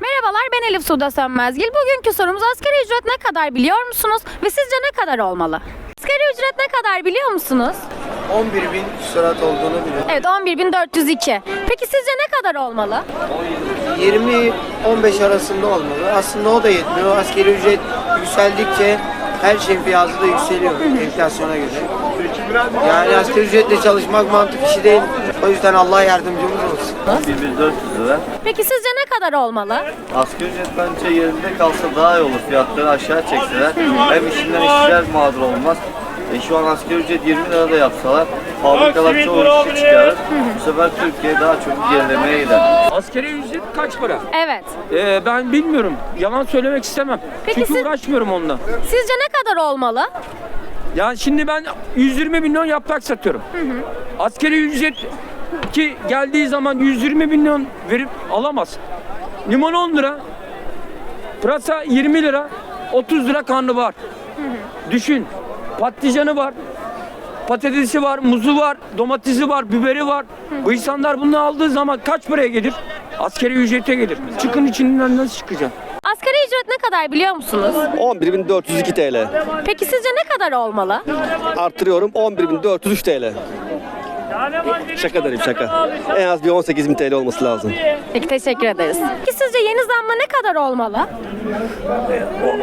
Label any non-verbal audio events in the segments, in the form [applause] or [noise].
Merhabalar ben Elif Suda Sönmezgil. Bugünkü sorumuz asgari ücret ne kadar biliyor musunuz ve sizce ne kadar olmalı? Asgari ücret ne kadar biliyor musunuz? 11 bin küsurat olduğunu biliyorum. Evet 11.402. Peki sizce ne kadar olmalı? 20-15 arasında olmalı. Aslında o da yetmiyor. Askeri ücret yükseldikçe her şeyin fiyatı da yükseliyor enflasyona göre. Yani asgari ücretle çalışmak mantık işi değil. O yüzden Allah yardımcımız olsun. 1400 lira. Peki sizce ne kadar olmalı? Asgari ücret bence yerinde kalsa daha iyi olur. Fiyatları aşağı çekseler. Hem işinden işçiler mağdur olmaz. E şu an asgari ücret 20 lira da yapsalar fabrikalar çoğu işçi çıkarır. Bu sefer Türkiye daha çok gerilemeye gider. Askeri ücret kaç para? Evet. Ee, ben bilmiyorum. Yalan söylemek istemem. Peki Çünkü siz- uğraşmıyorum onunla. Sizce ne kadar olmalı? Yani şimdi ben 120 milyon yaprak satıyorum. Askeri ücret ki geldiği zaman 120 milyon verip alamaz. Limon 10 lira. Pırasa 20 lira. 30 lira karnı Düşün. Patlıcanı var. Patatesi var, muzu var, domatesi var, biberi var. Bu insanlar bunu aldığı zaman kaç paraya gelir? Askeri ücrete gelir. Çıkın içinden nasıl çıkacak? Asgari ücret ne kadar biliyor musunuz? 11.402 TL. Peki sizce ne kadar olmalı? Arttırıyorum 11.403 TL. Şaka derim şaka. En az bir 18.000 TL olması lazım. Peki teşekkür ederiz. Peki sizce yeni zamla ne kadar olmalı?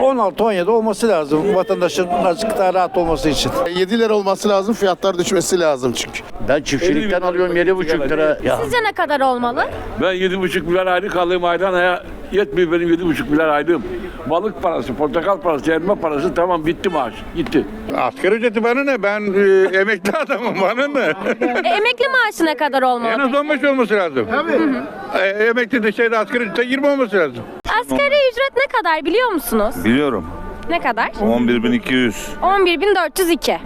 16-17 olması lazım vatandaşın azıcık daha rahat olması için. 7 lira olması lazım, fiyatlar düşmesi lazım çünkü. Ben çiftçilikten alıyorum 7,5 lira. Ya Sizce ne kadar olmalı? Ben yedi buçuk milyar aylık aldığım aydan aya yetmiyor benim yedi buçuk milyar aylığım. Balık parası, portakal parası, elma parası tamam bitti maaş. Gitti. Asgari ücreti bana ne? Ben e, [laughs] emekli adamım, bana ne? E, emekli maaşı ne kadar en olmalı? az 15 olması lazım. Tabii. E, emekli de şeyde asgari ücrette 20 olması lazım. Asgari ücret ne kadar biliyor musunuz? Biliyorum. Ne kadar? 11.200. 11.402.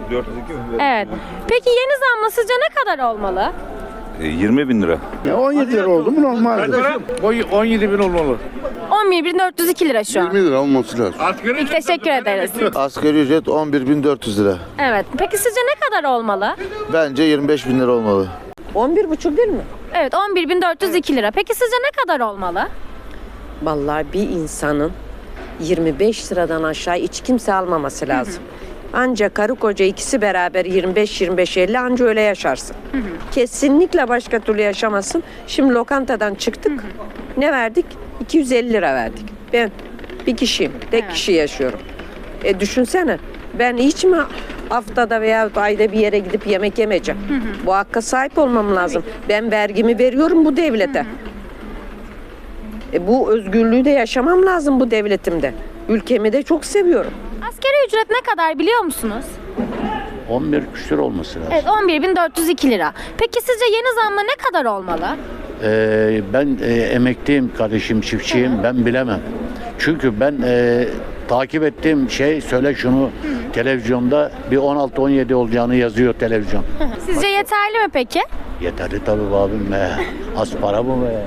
Evet. Peki yeni zamla sizce ne kadar olmalı? 20 bin lira. 17 lira oldu mu normaldir. 17 bin olmalı. 11.402 lira şu an. 20 lira olması lazım. Teşekkür ederiz. Asgari ücret 11.400 lira. Evet. Peki sizce ne kadar olmalı? Bence 25 bin lira olmalı. 11,5 değil mi? Evet 11.402 lira. Peki sizce ne kadar olmalı? Vallahi bir insanın 25 liradan aşağı hiç kimse almaması lazım. Ancak karı koca ikisi beraber 25-25-50 anca öyle yaşarsın. Kesinlikle başka türlü yaşamasın. Şimdi lokantadan çıktık. Ne verdik? 250 lira verdik. Ben bir kişiyim. Tek kişi yaşıyorum. E düşünsene. Ben hiç mi haftada veya ayda bir yere gidip yemek yemeyeceğim? Bu hakka sahip olmam lazım. Ben vergimi veriyorum bu devlete. E bu özgürlüğü de yaşamam lazım bu devletimde. Ülkemi de çok seviyorum. Asgari ücret ne kadar biliyor musunuz? 11 küsur olması lazım. Evet 11.402 lira. Peki sizce yeni zamla ne kadar olmalı? Ee, ben e, emekliyim kardeşim, çiftçiyim. Ben bilemem. Çünkü ben e, takip ettiğim şey söyle şunu televizyonda bir 16-17 olacağını yazıyor televizyon. Sizce yeterli mi peki? Yeterli tabii abim be. Az para bu be.